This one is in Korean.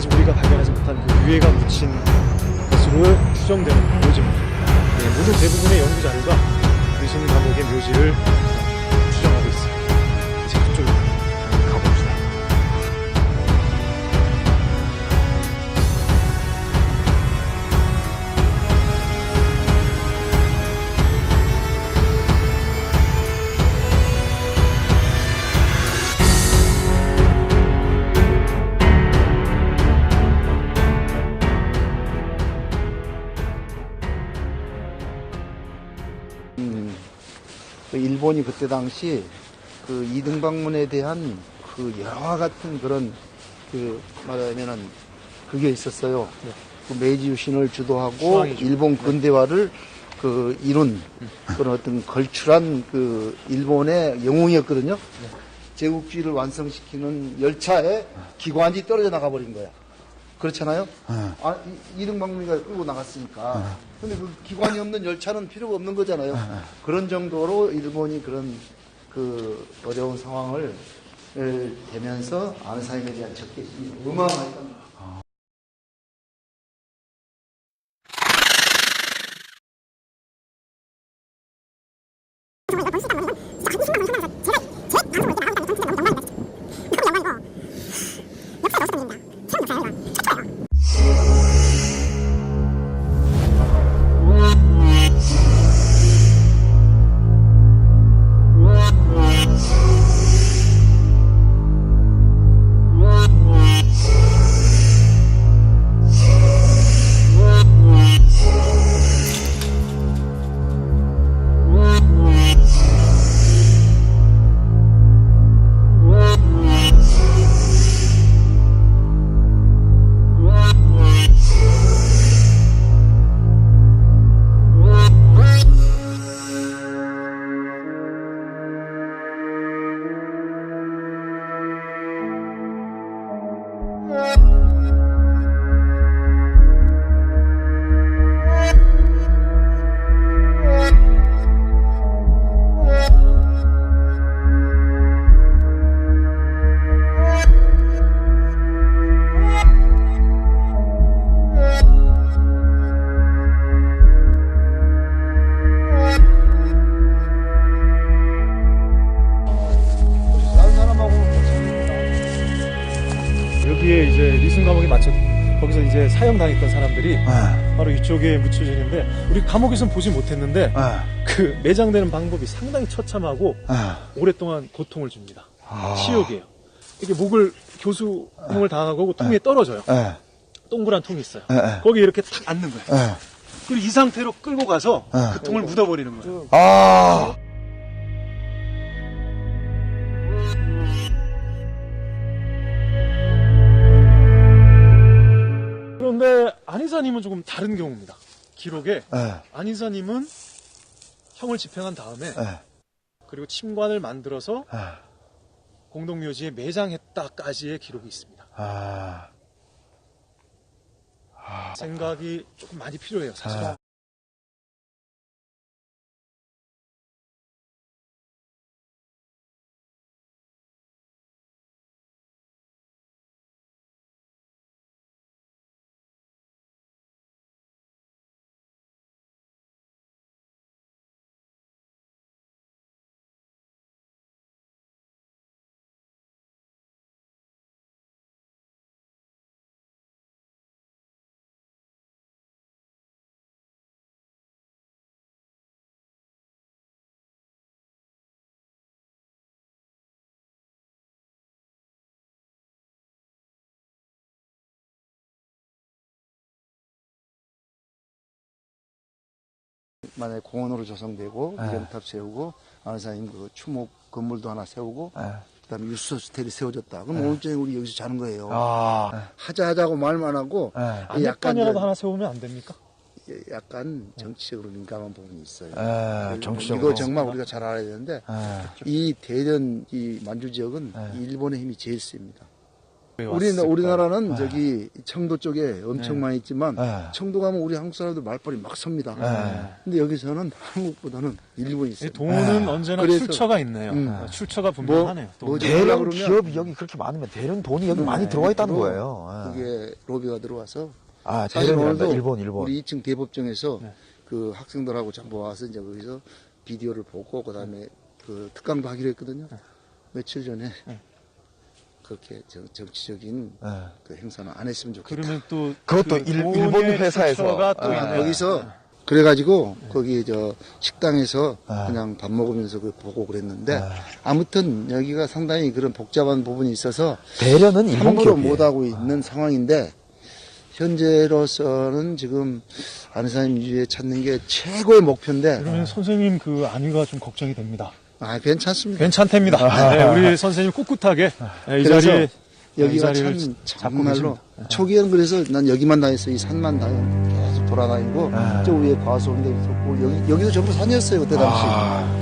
아직 우리가 발견하지 못한 그 유해가 묻힌 것으로 추정되는 묘지입니다. 네, 모든 대부분의 연구 자료가 유승 감옥의 묘지를 일본이 그때 당시 그 이등방문에 대한 그 여러 같은 그런 그 말하면은 그게 있었어요. 그 메이지 유신을 주도하고. 일본 근대화를 그 이룬 그런 어떤 걸출한 그 일본의 영웅이었거든요. 제국주의를 완성시키는 열차에 기관이 떨어져 나가버린 거야. 그렇잖아요? 아, 이- 이등방문이가 끌고 나갔으니까. 근데 그 기관이 없는 열차는 필요가 없는 거잖아요. 그런 정도로 일본이 그런 그 어려운 상황을 에, 대면서 안사임에 대한 적개심이 어마어마했던 사형당했던 사람들이 아, 바로 이쪽에 묻혀지는데 우리 감옥에서는 보지 못했는데 아, 그 매장되는 방법이 상당히 처참하고 아, 오랫동안 고통을 줍니다. 아. 치욕이에요. 이게 목을 교수형을 당하고 통에 떨어져요. 예, 동그란 통이 있어요. 거기 이렇게 탁 앉는 거예요. 예. 그리고 이 상태로 끌고 가서 예. 그 통을 묻어버리는 거예요. 아, 안희사님은 조금 다른 경우입니다. 기록에 예, 안희사님은 형을 집행한 다음에 예, 그리고 침관을 만들어서 예. 공동묘지에 매장했다까지의 기록이 있습니다. 아, 생각이 조금 많이 필요해요, 사실. 아. 만약에 공원으로 조성되고 네. 미령탑 세우고 안사님 그 추목 건물도 하나 세우고 네. 그다음에 유수 호스텔이 세워졌다. 그럼 오늘 저녁 우리 여기서 자는 거예요. 아, 하자 하자고 말만 하고 네. 약간 안내권이라도 저- 하나 세우면 안 됩니까? 약간 정치적으로 민감한 부분이 있어요. 에, 정치적으로. 이거 정말 우리가 잘 알아야 되는데 에, 이 대전 이 만주 지역은 네. 일본의 힘이 제일 셉니다. 우리 왔을까요? 우리나라는 저기 청도 쪽에 엄청 네. 많이 있지만 네. 청도 가면 우리 한국 사람들 말벌이 막 섭니다. 네. 근데 여기서는 한국보다는 일본이 이 있어요. 동호는 언제나 그래서- 출처가 있네요. 음. 아, 출처가 분명하네요. 뭐- 동호는. 뭐지? 대형 그러면- 기업이 여기 그렇게 많으면 대형 돈이 여기 많이 들어와 있다는 거예요. 예. 그게 로비가 들어와서 아, 사실 대련이란다. 오늘도 일본, 일본. 우리 2층 대법정에서 네. 그 학생들하고 전부 와서 이제 거기서 비디오를 보고 그다음에 그 특강도 하기로 했거든요. 며칠 전에 네. 그렇게 정, 정치적인 예. 그 행사는 안 했으면 좋겠다. 그러면 또 그것도 그 일- 일본 회사에서. 또 아. 거기서 그래가지고 거기 저 식당에서 아. 그냥 밥 먹으면서 그 보고 그랬는데 아무튼 여기가 상당히 그런 복잡한 부분이 있어서 대련은 일본 함부로 기업이에요. 못하고 있는 상황인데 현재로서는 지금 안혜사님 유지에 찾는 게 최고의 목표인데 그러면 선생님 그 안위가 좀 걱정이 됩니다. 아 괜찮습니다. 괜찮답니다. 네, 우리 선생님 꿋꿋하게 네, 이 그래서 자리에 여기가 참 정말로 계십니다. 초기에는 그래서 난 여기만 다녔어 이 산만 다녔 계속 돌아다니고 아. 저 위에 과수원도 있었고 여기 여기도 전부 산이었어요 그때 당시. 아,